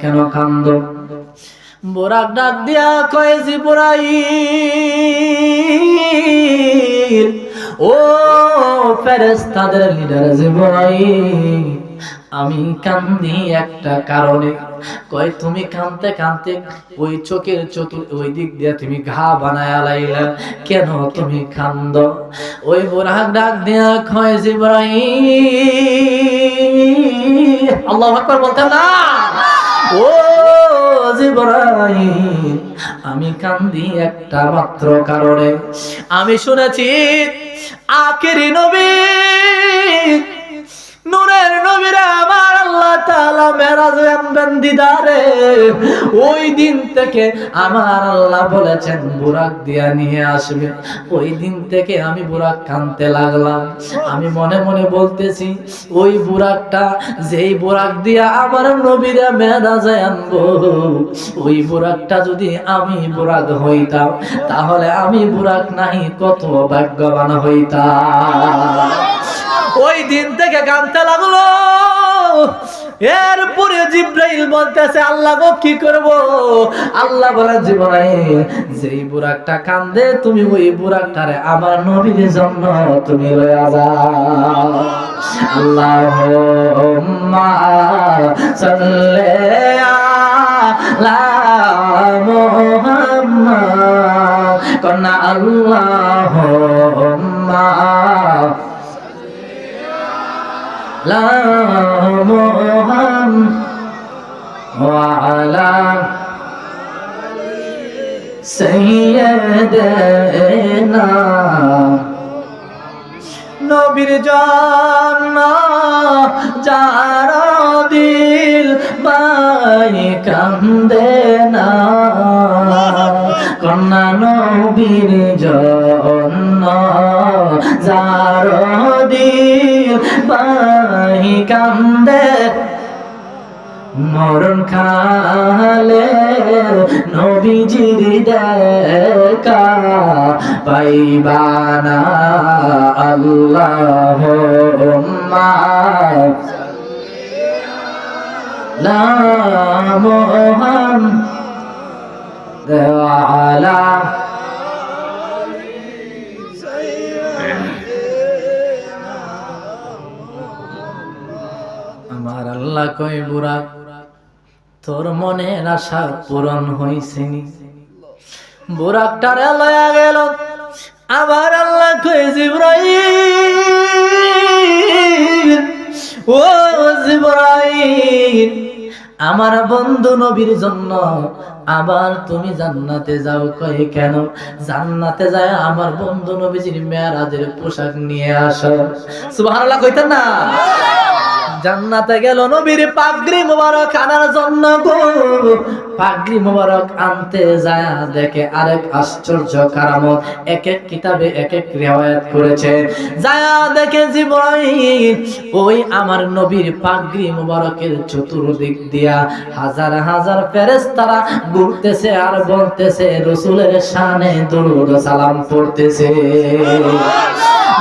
কেন কান্দ? বোরাক ডাক দিয়া ও লিডার আমি কান্দি একটা কারণে। কয়, তুমি কানতে কানতে ওই চোখের চতুর, ওই দিক দিয়ে তুমি ঘা বানায় লাইলা। কেন তুমি কান্দ? ওই বোরাক ডাক দিয়া কয় জিব্রাহিম আল্লাহু বলতেন না। ও আমি কান্দি একটা মাত্র কারণে। আমি শুনেছি আখেরি নবী নূরের নবীরা আমার আল্লাহ তাআলা মেরাজে আনবেন দিদারে। ওই দিন থেকে আমার আল্লাহ বলেছেন, বুরাক দিয়া নিয়ে আসবে। ওই দিন থেকে আমি বুরাক কানতে লাগলাম। আমি মনে মনে বলতেছি, ওই বুরাকটা, যেই বুরাক দিয়া আমার নবীরা মেরাজে আনব, ওই বুরাকটা যদি আমি বুরাক হইতাম, তাহলে আমি বুরাক নাই, কত ভাগ্যবান হইতাম। ওই দিন থেকে কানতে লাগল। এরপরে জিব্রাইল বলতেছে, আল্লাহ গো, কি করব? আল্লাহ বলে, জিব্রাইল, যেই বুরাকটা কান্দে, তুমি ওই বুরাকটারে আমার নবীর জন্য তুমি লয়া যাও। আল্লাহুম্মা সাল্লি আলা মুহাম্মাদ কন্না আল্লাহুম্মা وعلى سيدنا নবীর জন্য যার দিল বাই কান্দে না কন্যা নবীর জন্য যার দিল বাই কান্দে মরণ খালে নবীজির দেখা পাইবানা আল্লাহ মোহন দেওয়ালা আল্লাহ কই বুড়া। তোর মনের আশা পূরণ হইছেনি বুড়াকটারে লয়া গেল, আবার আল্লাহ কই জিব্রাইল? ও জিব্রাইল, আমার বন্ধু নবীর জন্য আবার তুমি জান্নাতে যাও কয়ে কেন? জান্নাতে যায় আমার বন্ধু নবীজির মেয়ারাজের পোশাক নিয়ে আসো। সুবহানাল্লাহ কইতেন না? জান্নাতে গেল নবীর পাগড়ি মোবারক আনার জন্য গো। পাগড়ি মোবারক আনতে যায় দেখে আরেক আশ্চর্য কারামত। এক এক কিতাবে এক এক রিওয়ায়াত করেছে। যায় দেখে জিব্রাইল ওই আমার নবীর পাগড়ি মোবারকের চতুর্দিক দিয়া হাজার হাজার ফেরেশতারা ঘুরতেছে আর বলতেছে রসুলের শানে দরুদ সালাম পড়তেছে।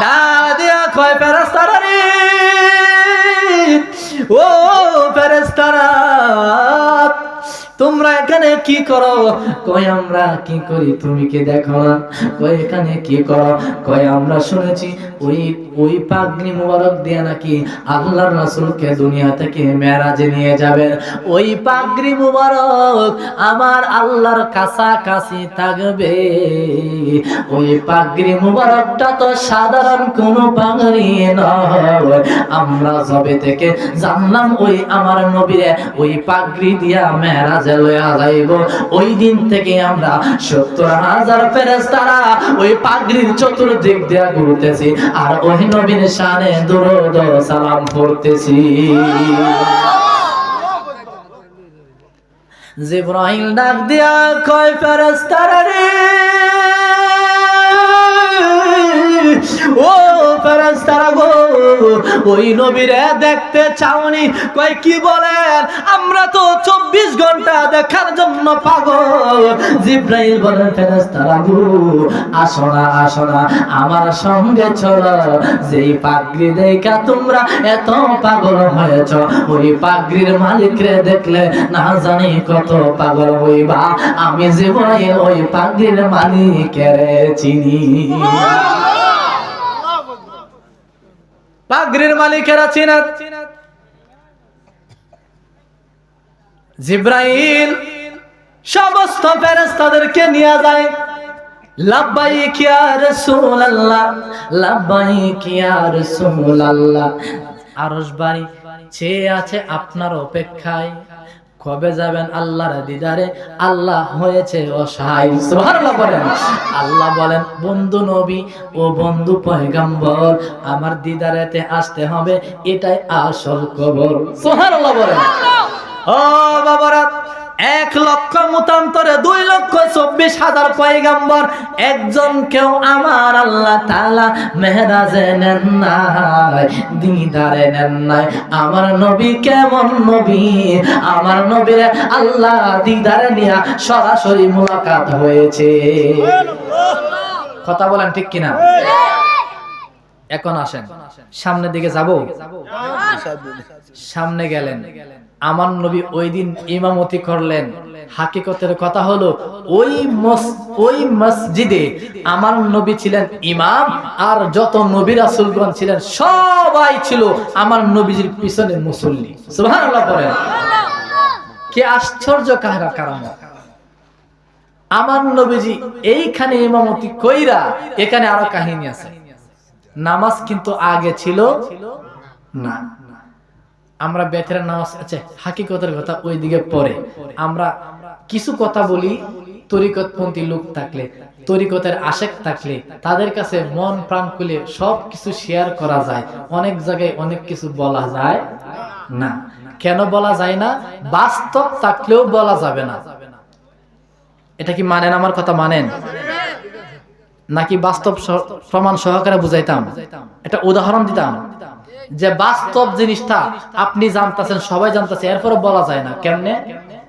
না দিয়া কয় ফেরেশতারা ও ফেরেস্তারা কি করো? কই আমরা কি করি? তুমি কি দেখো না? কই এখানে কি করো? কই আমরা শুনেছি ওই ওই পাগড়ি মুবারক দিয়ে নাকি আল্লাহর রাসূলকে দুনিয়া থেকে মেরাজে নিয়ে যাবেন ওই পাগড়ি মুবারক আমার আল্লাহর কাছাকাছি থাকবে। ওই পাগড়ি মুবারকটা তো সাধারণ কোনো পাগড়ি নয়। আমরা জবে থেকে জানলাম ওই আমার নবীরে ওই পাগড়ি দিয়া মেরাজে লয়া যাইব ওই দিন থেকে আমরা সত্তর হাজার ফেরেস্তারা ওই পাগড়ির চতুর্দিক দিয়া ঘুরতেছি। আর ওই নবীর শানে দুরুদ সালাম পড়তেছি। জিব্রাহিম ডাক দিয়া কয় ফেরেস্তারা রে! ও ফেরেস্তারা গো! ওই নবীরে দেখতে চাওনি। কয় কি বলেন? আমরা তো চব্বিশ ঘণ্টা দেখার জন্য পাগল। জিব্রাইল বলেন ফেরেস্তারা গো আসো না আসো না আমার সঙ্গে চলো। যেই পাগড়ি দেখা তোমরা এত পাগল হয়েছ, ওই পাগড়ির মালিকরে দেখলে না জানি কত পাগল হইবা। আমি জীবনে ওই পাগড়ির মালিকের চিনি। পাগড়ির মালিকেরা চেনা জিব্রাইল সমস্ত ফেরেস্তাদেরকে নিয়ে যায়। লাব্বাইক ইয়া রাসূলুল্লাহ, লাব্বাইক ইয়া বাড়ি চেয়ে আছে আপনার অপেক্ষায়। কবে যাবেন আল্লাহর দিদারে? আল্লাহ হয়েছে অসহায়। সুবহানাল্লাহ বলেন। আল্লাহ বলেন, বন্ধু নবী ও বন্ধু পয়গাম্বর, আমার দিদারেতে আসতে হবে, এটাই আসল কবর। সুবহানাল্লাহ বলেন। ও বাবারা এক লক্ষ মতান্তরে দুই লক্ষ চব্বিশ হাজার পয়গাম্বর। একজন কেউ আমার আল্লাহ তালা মেহরাজে নেন নাই, দিদারে নেন নাই। আমার নবী কেমন নবী? আমার নবীরে আল্লাহ দিদারে নিয়া সরাসরি মুলাকাত হয়েছে। কথা বলেন ঠিক কিনা? এখন আসেন। সামনের দিকে যাব? সামনে গেলেন। আমার নবী ওই দিন ইমামতি করলেন। হাকিকতের কথা হলো, ওই ওই মসজিদে আমার নবী ছিলেন ইমাম, আর যত নবী রাসূলগণ ছিলেন, সবাই ছিল আমার নবীজির পিছনে মুসল্লি। সুবহানাল্লাহ বলেন কি আশ্চর্য কাহারা কারণ আমার নবীজি এইখানে ইমামতি কইরা এখানে আরও কাহিনী আছে। নামাজ কিন্তু আগে ছিল না। আমরা বেতের নামাজ আচ্ছা হাকিকতের কথা ওই দিকে পরে। আমরা কিছু কথা বলি, তরিকতপন্থী লোক থাকলে, তরিকতের আশেক থাকলে, তাদের কাছে মন প্রাণ খুলে সব কিছু শেয়ার করা যায়। অনেক জায়গায় অনেক কিছু বলা যায় না। কেন বলা যায় না? বাস্তব থাকলেও বলা যাবে না। এটা কি মানেন আমার কথা মানেন? নাকি বাস্তব প্রমাণ সহকারে বুঝাইতাম? একটা উদাহরণ দিতাম। যে বাস্তব জিনিসটা আপনি জানতেছেন, সবাই জানতেছে এরপরে বলা যায় না। কেমনে?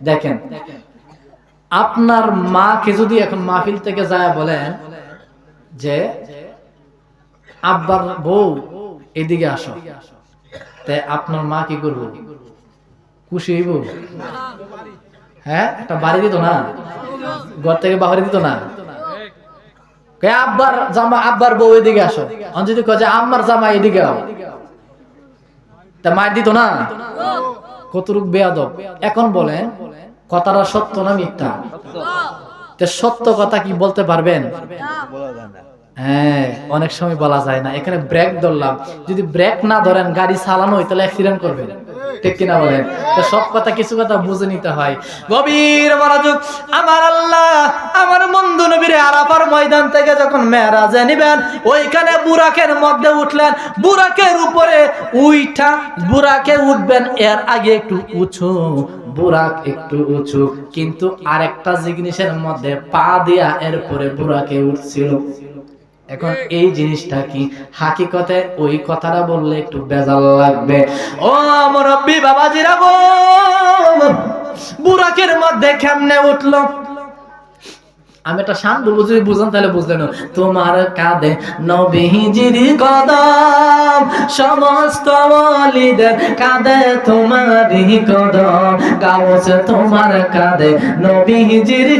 দেখেন, আপনার মাকে যদি এখন মাহফিল থেকে যায় বলেন যে, আব্বার বউ, এদিকে আসো। তাই আপনার মা কি করব? খুশি হইব? হ্যাঁ? একটা বাড়ি দিত না? ঘর থেকে বাহারে দিত না? কে আব্বার জামা, আব্বার বউ, এদিকে আসো। যদি কয় যে, আম্মার জামা, এদিকে আও। তা মার দিত না? কতটুক বেয়াদব। এখন বলেন কথাটা সত্য না মিথ্যা? তে সত্য কথা কি বলতে পারবেন? হ্যাঁ অনেক সময় বলা যায় না। এখানে ব্রেক ধরলাম। যদি ব্রেক না ধরেন গাড়ি চালানো হয় তাহলে অ্যাক্সিডেন্ট করবেন। ঠিক কিনা বলেন? সব কথা, কিছু কথা বুঝে নিতে হয়। গভীর আমার আল্লাহ, আমার আরাফার ময়দান থেকে যখন নিবেন, ওইখানে বুরাকের মধ্যে উঠলেন, বুরাকের উপরে উইঠা, বুরাকে উঠবেন, এর আগে একটু উঁচু, বুরাক একটু উঁচু, কিন্তু আরেকটা জিনিসের মধ্যে পা দিয়া এরপরে বুরাকে উঠছিল। এখন এই জিনিসটা কি? হাকিকতে ওই কথাটা বললে একটু বেজাল লাগবে। ও মুরব্বী বাবাজিরা গো! বুরাকের মধ্যে কেমনে উঠল? আমি একটা শান বলব, যদি বুঝেন তাহলে বুঝলেন। তোমার কাঁধে নবীজির কদম, সমস্ত ওয়ালিদের কাঁধে তোমারই কদম গাওছে তোমার কাঁধে নবীজির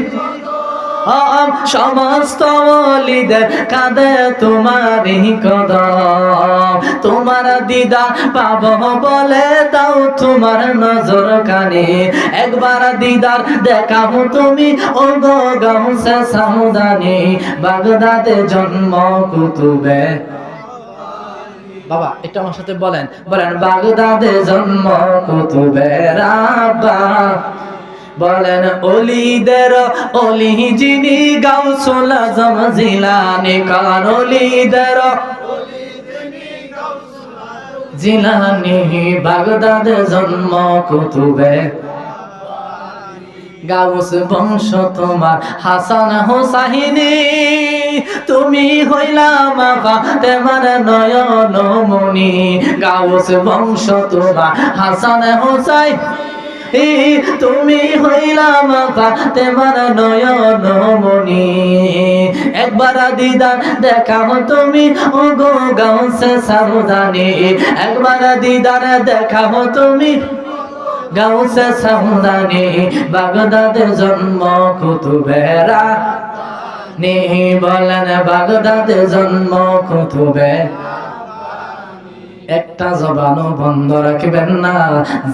আম সমস্ত ওলিদের কাঁদে তোমারই কদম। তোমার দিদা পাব বলে দাও তোমার নজর কানে। একবার দিদার দেখাবো তুমি ও গো গামসা বাগদাদে জন্ম কুতুবে। বাবা এটা আমার সাথে বলেন। বলেন, বাগদাদে জন্ম কুতুবে। রাব্বা। বলেন, অলি অলিদের অলি যিনি গাউসুল আজম জিলানি কান অলিদের জিলানি বাগদাদে জন্ম কুতুবে। গাউস বংশ তোমার হাসান হোসাহিনী তুমি হইলা বাবা তেমার নয়ন মনি গাউস বংশ তোমার হাসান হোসাই তুমি হইলাম ফাতেমার নয়ন মনি একবার দিদার দেখাও তুমি ও গো গাউসে সাবধানে একবার দিদার দেখাও তুমি, গাউসে সাবধানে বাগদাদের জন্ম কুতুবেরা নে, বলেন বাগদাদের জন্ম কুতুবে একটা জবানও বন্ধ রাখবেন না।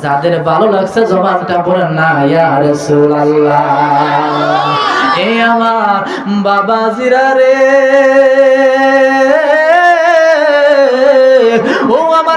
যাদের ভালো লাগছে জবানটা পরে না ইয়ার সুলাল্লাহ এ আমার বাবা জিরা রে।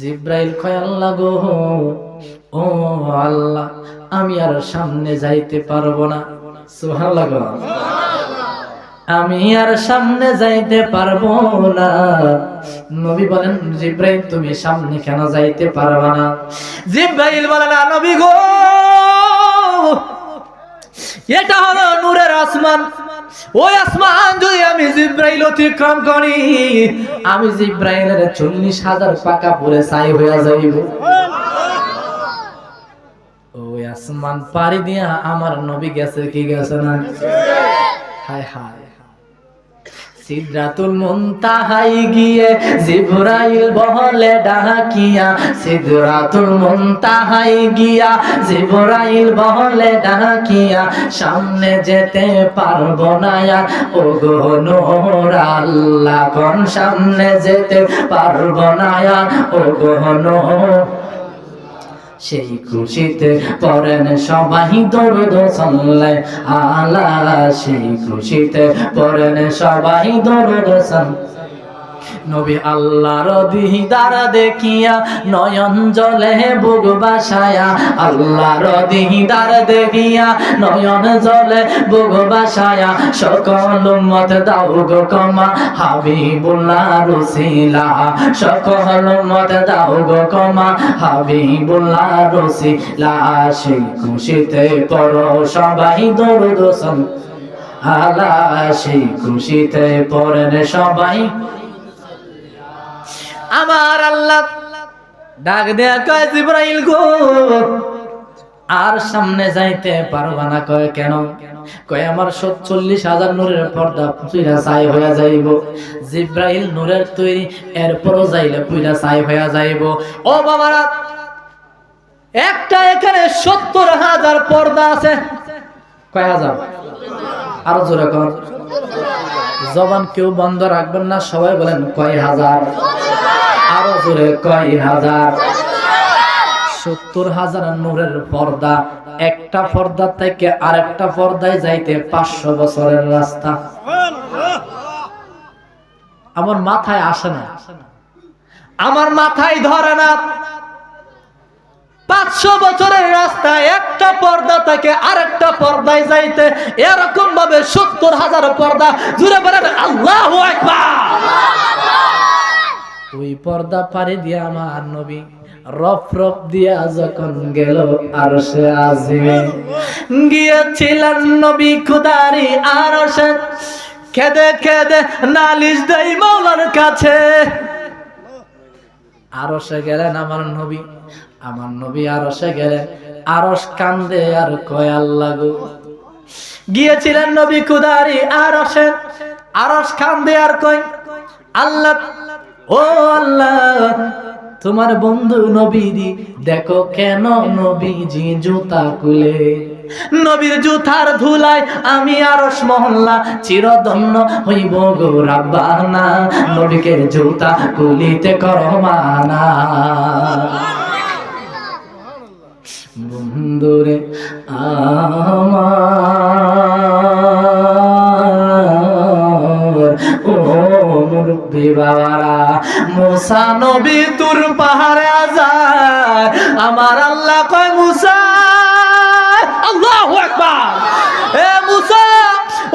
জিব্রাইল কয় গো, ও আল্লাহ, আমি আর সামনে যাইতে পারব না। সুবহানাল্লাহ গো। আমি আর সামনে যাইতে পারব না। নবী বলেন, জিব্রাইল, তুমি সামনে কেন যাইতে পারবা না? জিব্রাইল বলেন "আ নবী গো, এটা হলো নূরের আসমান। ওই আসমান যদি আমি জিব্রাইল অতিক্রম করি, আমি জিব্রাইলের চল্লিশ হাজার পাকা পরে ছাই হয়ে যাইব। ওই আসমান পাড়ি দিয়া আমার নবী গেছে, কি গেছে না? হায় হায়। সিদরাতুল মুনতাহাই গিয়ে জিবরাইল বহলে ডাকিয়া, সিদরাতুল মুনতাহাই গিয়া জিবরাইল বহলে ডাকিয়া, সামনে যেতে পারব না আর ও গো নূর আল্লাহ কোন সামনে যেতে পারব না আর ও গো নূর সেই খুশিতে পড়েন সবাই দরুদ সল্লে আলা। সেই খুশিতে পড়েন সবাই দরুদ সাল্লায় নবী আল্লাহর দিদার দেখিয়া নয়ন জলে বুক বাসায়া। আল্লাহর দিদার দেখিয়া নয়ন জলে বুক বাসায়া। সকল মত দাও গো কমা হাবিবুল্লাহ রসিলা। সকল মত দাও গো কমা হাবিবুল্লাহ রসিলা। সেই খুশিতে পড়ো সবাই দরুদ আলা সেই খুশিতে পড়েন সবাই। আমার আল্লাহ ডাক দেয়া কয়, জিব্রাইল গো, আর সামনে যাইতে পারবা না। কয়, কেন? কয়, আমার চল্লিশ হাজার নূরের পর্দা পুইরা ছাই হয়ে যাইব। জিব্রাইল নূরের তৈরি, এরপরও যাইলে পুইরা ছাই হয়ে যাইব। ও বাবারা, একটা এখানে সত্তর হাজার পর্দা আছে। কয় হাজার? আরও জোরে কর জবান কেউ বন্ধ রাখবেন না, সবাই বলেন, কয় হাজার? জোরে কয় হাজার? সত্তর হাজার নূরের পর্দা। একটা পর্দা থেকে আরেকটা পর্দায় যাইতে পাঁচশো বছরের রাস্তা। আমার মাথায় আসে না। আমার মাথায় ধরে না। পাঁচশো বছরের রাস্তায় একটা পর্দা থেকে আরেকটা পর্দায় যাইতে এরকম ভাবে সত্তর হাজার পর্দা। জুড়ে বলেন, আল্লাহ ওই পর্দা পারে দিয়ে আমার নবী, রফ রফ দিয়া যখন গেল আর সে আজিমে। গিয়েছিলেন নবী খুদারি আর সে খেদে খেদে নালিশ দেই মৌলার কাছে। আরও সে গেলেন আমার নবী আমার নবী আরও সে গেলেন। আরস কান্দে আর কয় আল্লাহ গো। গিয়েছিলেন নবী কুদারি আরসে আরস কান্দে আর কয় আল্লাহ। ও আল্লাহ, তোমার বন্ধু নবীদি, দেখো কেন নবীজি জুতা কুলে নবীর জুতার ধুলায় আমি আরস মহল্লা চিরদন্য হইব গো রাব্বানা, নবীকে জুতা কুলিতে করমানা বন্ধুরে আমার আমার আল্লাহ কয়, মুসা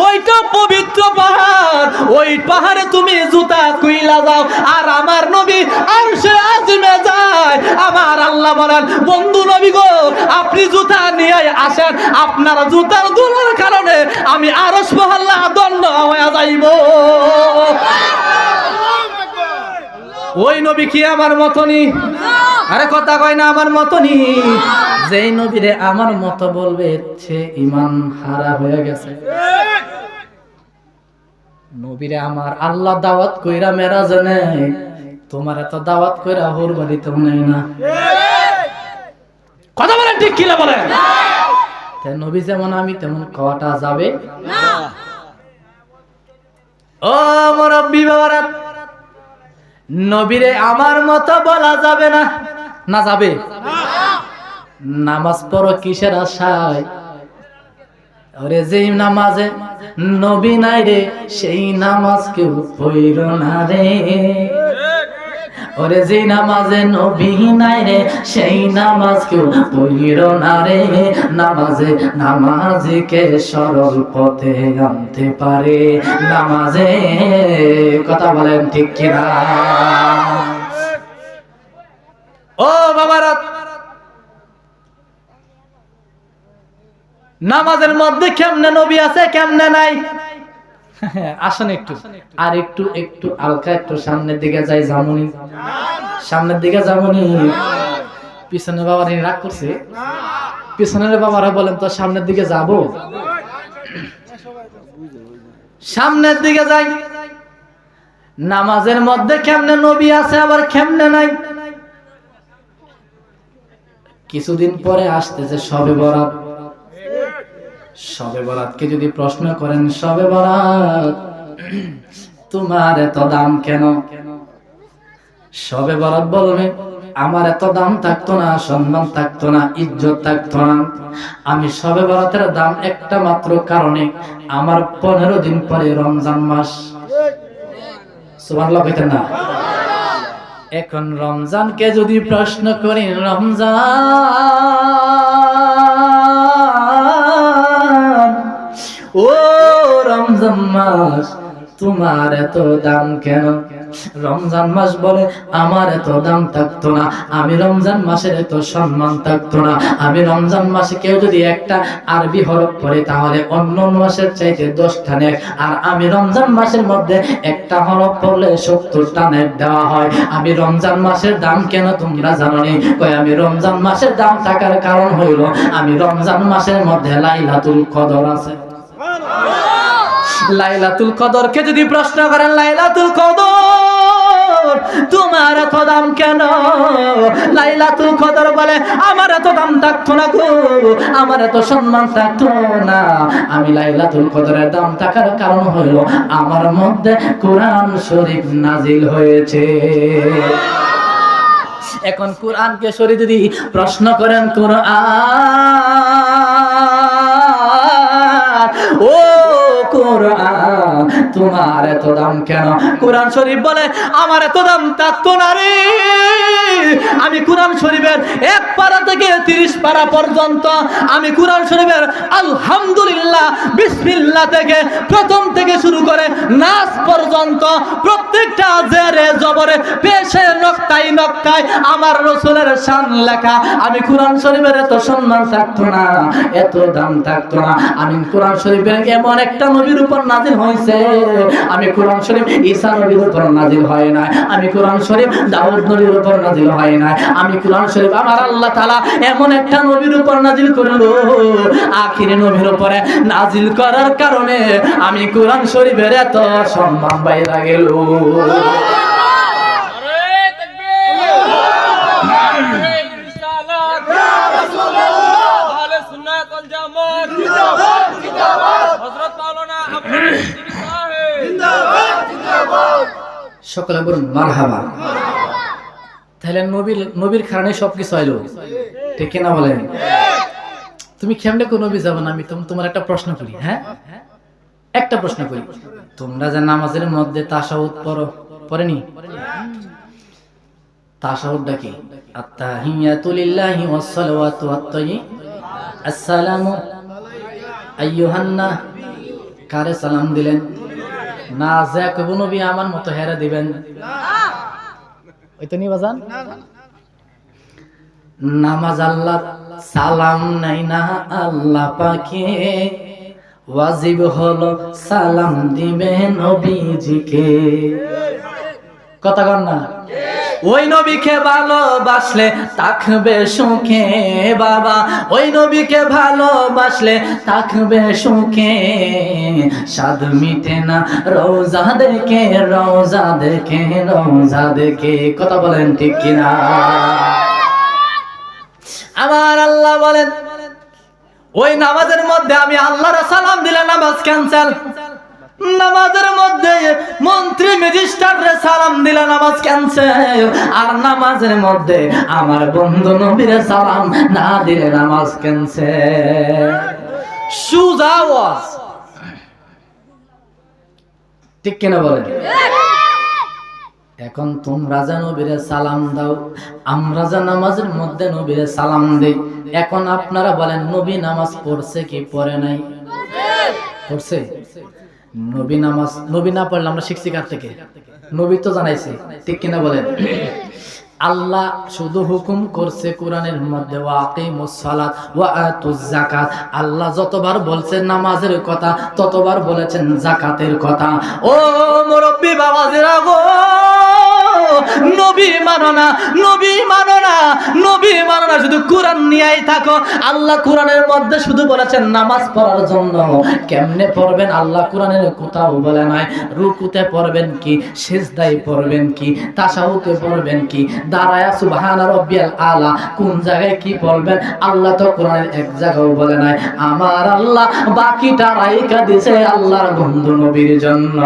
ওইটা পবিত্র পাহাড়। ওই পাহাড়ে তুমি জুতা কুইলা যাও, আর আমার নবী আর সে আজমে যায়। আমার আল্লাহ বলেন, বন্ধু নবী গো, আপনি জুতা নিয়ে আসেন। আপনার জুতার দুলার কারণে আমি আরও ওই নবী কি আমার মতনই? আরে কথা কয় না আমার মতনই। যেই নবীরে আমার মতো বলবে সে ইমান হারা হয়ে গেছে। নবীরে আমার আল্লাহ দাওয়াত কইরা মেরা জানে তোমার এত দাওয়াত কইরা হোর বাড়িতে নেই না। কথা বলেন ঠিক কিনা বলেন? তা নবী যেমন আমি তেমন কটা যাবে। ও মুরব্বী বাবারা নবীরে আমার মতো বলা যাবে না। না যাবে? নামাজ পড়ো কিসের আশায়? ওরে যেই নামাজে নবী নাই রে, সেই নামাজ কেউ পড়ল না রে। ওরে যেই নামাজে নবী নাই রে, সেই নামাজ কেউ পইর না রে। নামাজে নামাজিকে সরল পথে আনতে পারে? নামাজে কথা বলেন ঠিক কিনা? ও বাবারা, নামাজের মধ্যে কেমনে নবী আছে, কেমনে নাই? আসেন একটু। আর একটু একটু হালকা, একটু সামনের দিকে যাই জামুনি। সামনের দিকে জামুনি। পিছনের বাবার রাগ করছে। পিছনের বাবারা বলেন তো সামনের দিকে যাব? সামনের দিকে যাই। নামাজের মধ্যে কেমনে নবী আছে, আবার কেমনে নাই? কিছুদিন পরে আসতেছে সবে বরাত। সবে বরাতকে যদি প্রশ্ন করেন, সবে বরাত, তোমার এত দাম কেন? সবে বরাত বলবে, আমার এত দাম থাকতো না, সম্মান থাকতো না, ইজ্জত থাকতো না। আমি সবে বরাতের দাম একটা মাত্র কারণে আমার পনেরো দিন পরে রমজান মাস। সুবহানাল্লাহ কইতেন না? এখন রমজানকে যদি প্রশ্ন করি রমজান ও রমজান মাস, তোমার এত দাম কেন? রমজান মাস বলে আমার এত দাম থাকতো না, আমি রমজান মাসের এত সম্মান থাকতো না। আমি রমজান মাসে কেউ যদি একটা আরবি হরফ পড়ে, তাহলে অন্য মাসের চাইতে দশটা নেক। আর আমি রমজান মাসের মধ্যে একটা হরফ পড়লে সত্তরটা নেক দেওয়া হয়। আমি রমজান মাসের দাম কেন তোমরা জানো নি কই আমি রমজান মাসের দাম থাকার কারণ হইল, আমি রমজান মাসের মধ্যে লাইলাতুল কদর আছে। লাইলাতুল কদরকে যদি প্রশ্ন করেন, লাইলাতুল কদর, তোমার এত দাম কেন? লাইলাতুল কদর বলে, আমার এত দাম থাকতো না গো, আমার এত সম্মান থাকতো না। আমি লাইলাতুল কদরের দাম থাকার কারণ হইল আমার মধ্যে কোরআন শরীফ নাজিল হয়েছে। এখন কোরআনকে সরি যদি প্রশ্ন করেন, কোরআন ও কোরআন তোমার এত দাম কেন? কোরআন শরীফ বলে, আমার এত দাম থাকতো না আমি কোরআন শরীফের এক পারা থেকে তিরিশ পারা পর্যন্ত আমি কোরআন শরীফের আলহামদুলিল্লাহ বিসমিল্লাহ থেকে প্রথম থেকে শুরু করে নাচ পর্যন্ত প্রত্যেকটা জেরে জবরে পেশে নক্তাই নক্তাই আমার রসুলের শান লেখা। আমি কোরআন শরীফের এত সম্মান থাকতো না, এত দাম থাকতো না। আমি কোরআন শরীফের এমন একটা নবীর উপর নাজিল হয়েছে। আমি কোরআন শরীফ ঈসা নবীর উপর নাজিল হয় না আমি কোরআন শরীফ দাউদ নবীর উপর নাজিল হয় না আমি কোরআন শরীফ আমার আল্লাহ তাআলা এমন একটা নবীর উপর নাজিল করল, আখিরে নবীর উপরে নাজিল করার কারণে আমি কোরআন শরীফের এত সম্মান বাইরা গেল নারে তাকবীর রিসালাত ইয়া রাসূলুল্লাহ আহলে সুন্নাত ওয়াল জামাত জিন্দাবাদ জিন্দাবাদ হযরত মাওলানা আব্দুল সিদ্দিকী সাহেব জিন্দাবাদ সকলে বলুন মারহাবা। তাহলে নবীর নবীর কারণে সবকিছু আইলো ঠিক না বলেন? তুমি কেমনে কোন নবী যাবে না আমি তোম- তোমার একটা প্রশ্ন করি হ্যাঁ? একটা প্রশ্ন করি। তোমরা যে নামাজের মধ্যে তাসাউদ পড়ো, পড়েনি? তাসাউদটা কি? আত্তাহিয়াতু লিল্লাহি ওয়াস সালাওয়াতু আসসালামু আইয়ুহান্না কারে সালাম দিলেন? না যে কইব নবী আমার মতো হেরা দিবেন। ওই তো নামাজ আল্লাহ সালাম নাই না আল্লাহ পাখে ওয়াজিব হলো সালাম দিবেন নবীজিকে। কথা কর না? ওই নবীকে ভালোবাসলে থাকবে সুখে বাবা। ওই নবীকে ভালোবাসলে থাকবে সুখে। স্বাদ মিটে না, রোজা দেখে রোজা দেখে রোজা দেখে। কথা বলেন ঠিক কিনা? আমার আল্লাহ বলেন, ওই নামাজের মধ্যে আমি আল্লাহর সালাম দিলে নামাজ ক্যান্সেল নামাজের মধ্যে মন্ত্রী ম্যাজিস্ট্রেটরে সালাম দিলে নামাজ ক্যান্সেল আর নামাজের মধ্যে আমার বন্ধু নবীরে সালাম না দিলে নামাজ ওয়াজ। ঠিক কিনা বলেন? এখন তোমরা যা নবীরে সালাম দাও, আমরা যা নামাজের মধ্যে নবীরে সালাম দেই, এখন আপনারা বলেন, নবী নামাজ পড়ছে কি পড়ে নাই? পড়ছে? নবী নামাজ, নবী না পড়লে আমরা শিখছি কার থেকে? নবী তো জানাইছে, ঠিক কিনা বলেন? আল্লাহ শুধু হুকুম করছে কোরআনের মধ্যে আল্লাহ যতবার বলছেন নামাজের কথা, ততবার বলেছেন জাকাতের কথা। ও মুরব্বি বাবাজিরা গো! নবী মানো না, নবী মানো না, নবী মানো না, শুধু কোরআন নিয়েই থাকো। আল্লাহ কোরআনের মধ্যে শুধু বলেছেন নামাজ পড়ার জন্য। কেমনে পড়বেন? আল্লাহ কোরআনের কোথাও বলে নাই। রুকুতে পড়বেন কি? সিজদায় পড়বেন কি? তাশাহুতে পড়বেন কি? দাঁড়ায়া সুবহান রাব্বিয়াল আলা, কোন জায়গায় কি পড়বেন? আল্লাহ তো কোরআনের এক জায়গাও বলে নাই। আমার আল্লাহ বাকিটা রাইকা দিছে আল্লাহর বন্ধু নবীর জন্য।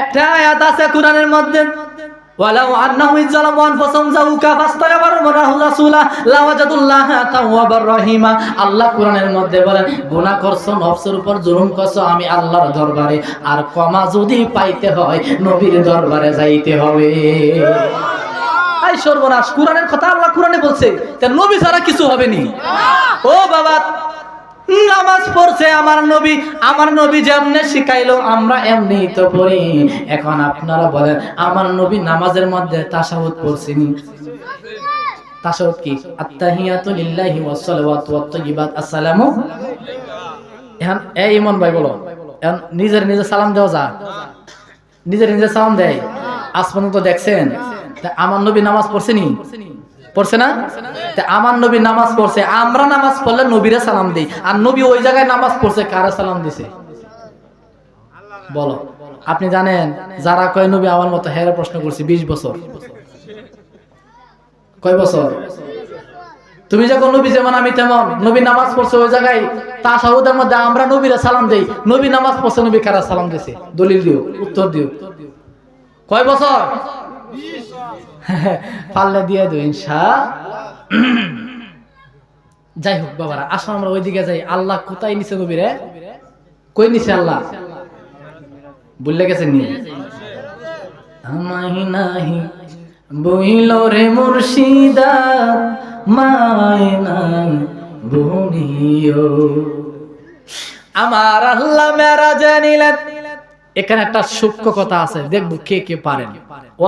একটা আয়াত আছে কোরআনের মধ্যে ওয়ালাউ আন্নাহু ইযলামু আনফুসাহুম যাউকা ফাস্তাগফারু রাসূলা লাওয়াজাদুল্লাহ তাওয়াবার রহিমা। আল্লাহ কোরআনের মধ্যে বলেন গুনাহ করছ নফসের উপর জুলুম করছ আমি আল্লাহর দরবারে। আর ক্ষমা যদি পাইতে হয় নবীর দরবারে যাইতে হবে। আই সর্বনাশ কোরআনের কথা আল্লাহ কোরআনে বলছে তা নবী ছাড়া কিছু হবে নি। ও বাবা নামাজ পড়ছে আমার নবী আমার নবী যেমনে শিখাইলো, আমরা এমনি তো পড়ি। এখন আপনারা বলেন, আমার নবী নামাজের মধ্যে তাশাহুদ পড়ছিনি? তাশাহুদ কি? আত্তাহিয়াতু লিল্লাহি ওয়াস সালাওয়াতু ওয়াত তাইয়্যিবাত আসসালামু এখন এই ইমন ভাই বলো, এখন নিজের নিজে সালাম দেওয়া যা নিজের নিজে সালাম দেয়। আজ পর্যন্ত দেখছেন? আমার নবী নামাজ পড়ছেনি? পড়ছে না? আমার নবী নামাজ পড়ছে, আমরা নামাজ পড়লে নবীরে সালাম দিই। আর নবী ওই জায়গায় নামাজ পড়ছে, কারে সালাম দিছে? বলো, আপনি জানেন, যারা কয়, নবী, আমার মতো হেরে প্রশ্ন করছি, বিশ বছর কয় বছর? তুমি যখন নবী যেমন, আমি তেমন। নবী নামাজ পড়ছে ওই জায়গায় তা সাহুদের মধ্যে আমরা নবীরা সালাম দেই। নবী নামাজ পড়ছে, নবী কারা সালাম দিছে? দলিল দিও, উত্তর দিও। কয় বছর? পাল্লে দিয়ে দিও ইনশা যাই হোক, বাবারা, আসো আমরা ওইদিকে যাই। আল্লাহ কোথায় নিছে নবীরে কই নিছে আল্লাহ? বললে গেছে নি? আমাহি নাহি বইল রে মুর্শিদা মায়না বনিও আমার আল্লাহ মেরাজে নিলেন। এখানে একটা সূক্ষ্ম কথা আছে, দেখব কে কে পারেন।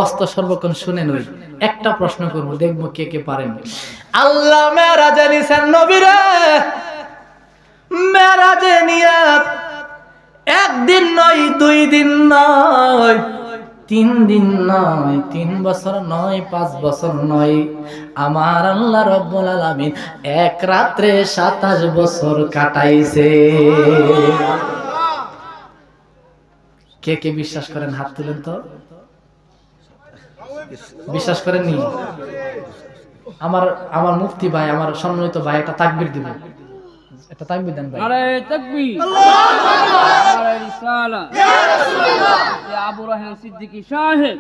অস্ত সর্বক্ষণ শুনে নই। একটা প্রশ্ন করব, দেখব কে কে পারেন। আল্লাহ মেরাজে নিছেন নবীরে। মেরাজে নিয়ে একদিন নয়, দুই দিন নয়, তিন দিন নয়, তিন বছর নয়, পাঁচ বছর নয়। আমার আল্লাহ রব্বুল আলামিন এক রাত্রে সাতাশ বছর কাটাইছে। কে কে বিশ্বাস করেন? হাত তুলেন তো। বিশ্বাস করেননি? আমার আমার মুফতি ভাই আমার সম্মানিত ভাই একটা তাকবির দিব। একটা তাকবির দেন ভাই। আরে তাকবীর। আরে রিসালা। ইয়া রাসূলুল্লাহ। ইয়া আবু রাহিম সিদ্দিকী সাহেব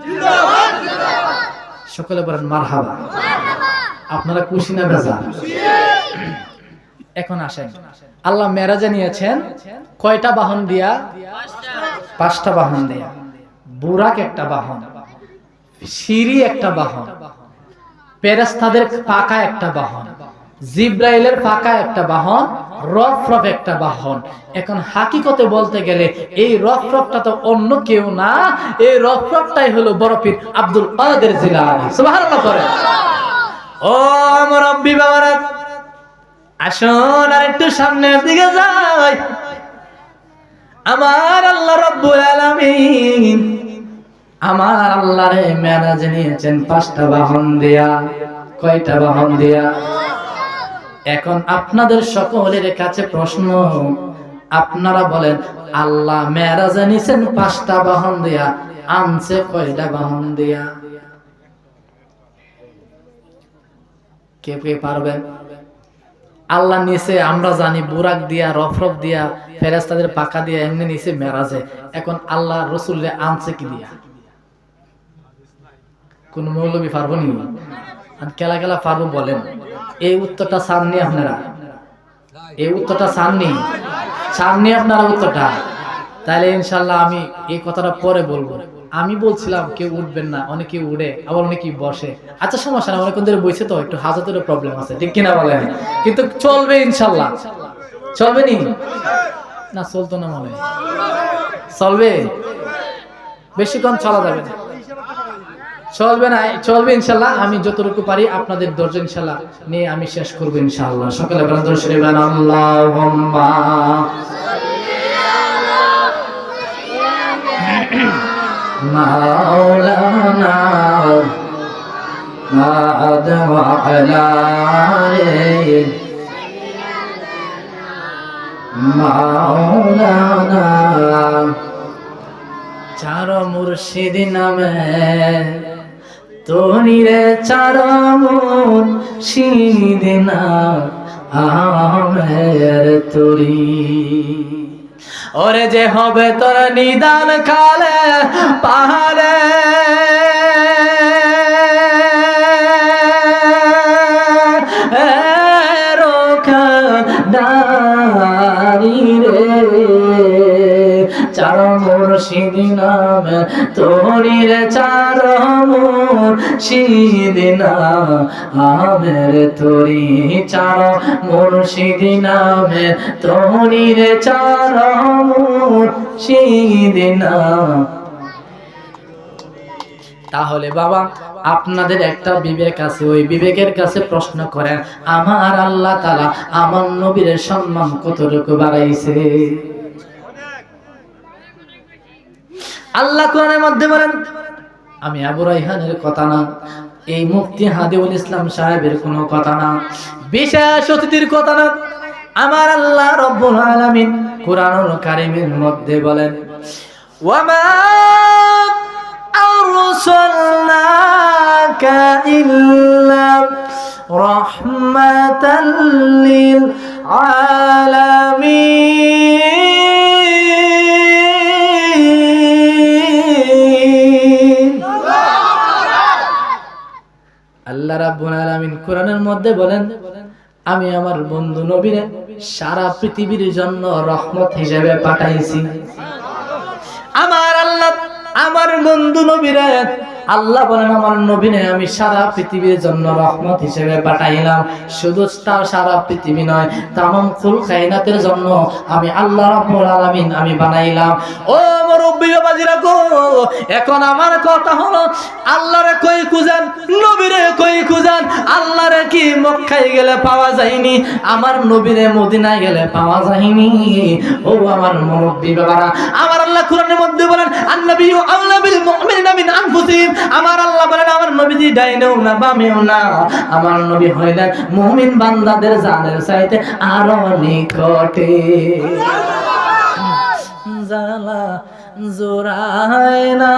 সকলে বলেন মারহাবা। আপনারা খুশি না বেজা এখন আসেন। আল্লাহ মেরাজে নিয়েছেন কয়টা বাহন দিয়া? পাঁচটা বাহন দিয়া। বুরাক একটা বাহন, সিঁড়ি একটা বাহন পেরেস্তাদের পাকা একটা বাহন, জিব্রাইলের পাকা একটা বাহন, রফরফ একটা বাহন। এখন হাকিকতে বলতে গেলে এই রফরফটা তো অন্য কেউ না, এই রফরফটাই হলো বরফির আব্দুল কাদের জিলানী। করে। ও মুরব্বি বাবারা, আসুন আর একটু সামনের দিকে যাই। আমার আল্লাহ রব্বুল আলামিন আমার আল্লাহরে মেরাজে নিয়েছেন পাঁচটা বাহন দিয়া। কয়টা বাহন দিয়া? এখন আপনাদের সকলের কাছে প্রশ্ন, আপনারা বলেন, আল্লাহ মেরাজে নিছেন পাঁচটা বাহন দিয়া, আনছে কয়টা বাহন দিয়া? কে কে পারবেন? আল্লাহ নিচে আমরা জানি, বুরাক দিয়া, রফরফ দিয়া ফেরেস্তাদের পাকা দিয়া এমনি নিচে মেরাজে। এখন আল্লাহ রসুল্লে আনছে কি দিয়া? কোন মৌলবী পারব নি? কেলা কেলা পারব বলেন। এই উত্তরটা চাননি আপনারা? এই উত্তরটা চাননি? চাননি আপনারা উত্তরটা? তাহলে ইনশাল্লাহ আমি এই কথাটা পরে বলব। আমি বলছিলাম, কেউ উঠবেন না, অনেকে উড়ে, আবার অনেকেই বসে। আচ্ছা সমস্যা না অনেকক্ষণ ধরে বসে তো, একটু হাজাতেরও প্রবলেম আছে, ঠিক কিনা বলেন? কিন্তু চলবে ইনশাল্লাহ। চলবে নি? না চলতো না মনে। চলবে বেশিক্ষণ চলা যাবে না। চলবে না, চলবে ইনশাল্লাহ। আমি যতটুকু পারি আপনাদের ধৈর্য ইনশাল্লাহ নিয়ে আমি শেষ করব ইনশাআল্লাহ। সকালে মাওলানা ওয়া আলা আলিহি মাওলানা। চার মুর্শিদ নামে তোনিরে চার মুর্শিদ নাম আমের তুরি। ওরে যে হবে তোর নিদান কালে পাহাড়ে নামে তোরির চার মুর্শিদ নাম আমের তোরি চার মুর্শিদ নামে তোরির চার মুর্শিদ নাম তাহলে বাবা, আপনাদের একটা বিবেক আছে, ওই বিবেকের কাছে প্রশ্ন করেন, আমার আল্লাহ তালা আমার নবীর সম্মান কতটুকু বাড়াইছে? আল্লাহ কোরআনের মধ্যে বলেন, আমি আবু রাইহানের কথা না, এই মুফতি হাদিউল ইসলাম সাহেবের কোনো কথা না, বিশেষ অতিথির কথা না। আমার আল্লাহ রব্বুল আলামিন কোরআনুল কারীমের মধ্যে বলেন, ওয়ামা আরসালনাকা ইল্লা রাহমাতাল লিল আলামিন। আল্লাহ রাব্বুল আলামিন কোরআনের মধ্যে বলেন, আমি আমার বন্ধু নবীরে সারা পৃথিবীর জন্য রহমত হিসেবে পাঠাইছি। আমার আল্লাহ, আমার বন্ধু নবীরে আল্লাহ বলেন, আমার নবীনে আমি সারা পৃথিবীর জন্য রহমত হিসেবে পাঠাইলাম। শুধু তা সারা পৃথিবী নয়, তামাম ফুল খাইনাতের জন্য আমি আল্লাহ রাব্বুল আলামিন আমি বানাইলাম। ও এখন আমার কথা হলো, আল্লাহরে কই নবীরে কই আল্লাহরে কি গেলে পাওয়া যায়নি? আমার নবীরে মদিনায় গেলে পাওয়া যায়নি। ও আমার মুরব্বি বাবারা, আমার আল্লাহ কোরআনের মধ্যে বলেন আন্নাবী আউলা বিল মুমিনিনা মিন আনফুসিহিম। আমার আল্লাহ বলেন, আমার নবীজি ডাইনেও না, বামেও না। আমার নবী হইলেন মুমিন বান্দাদের জানের চাইতে আরও নিকটে। জালা জোড়ায় না।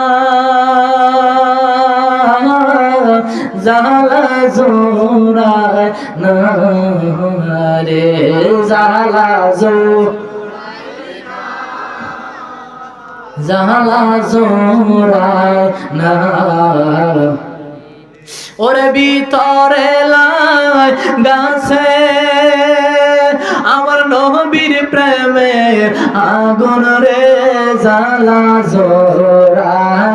জালা জোড়ায় না রে জালা জোড় জালা জোড়ায় না। ওরে ভিতরে লাই গাছে আমার নবীর প্রেমে আগুন রে জালা জোড়ায়।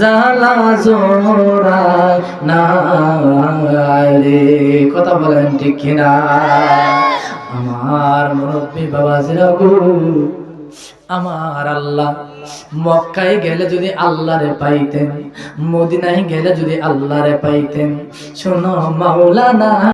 জালা জোড়ায় না রে। কথা বলেন ঠিক কিনা? আমার মুরব্বী বাবা জিরাগু আমার আল্লাহ। মক্কায় গেলে যদি আল্লাহরে পাইতেন মদিনায় গেলে যদি আল্লাহরে পাইতেন শোনো মাওলানা।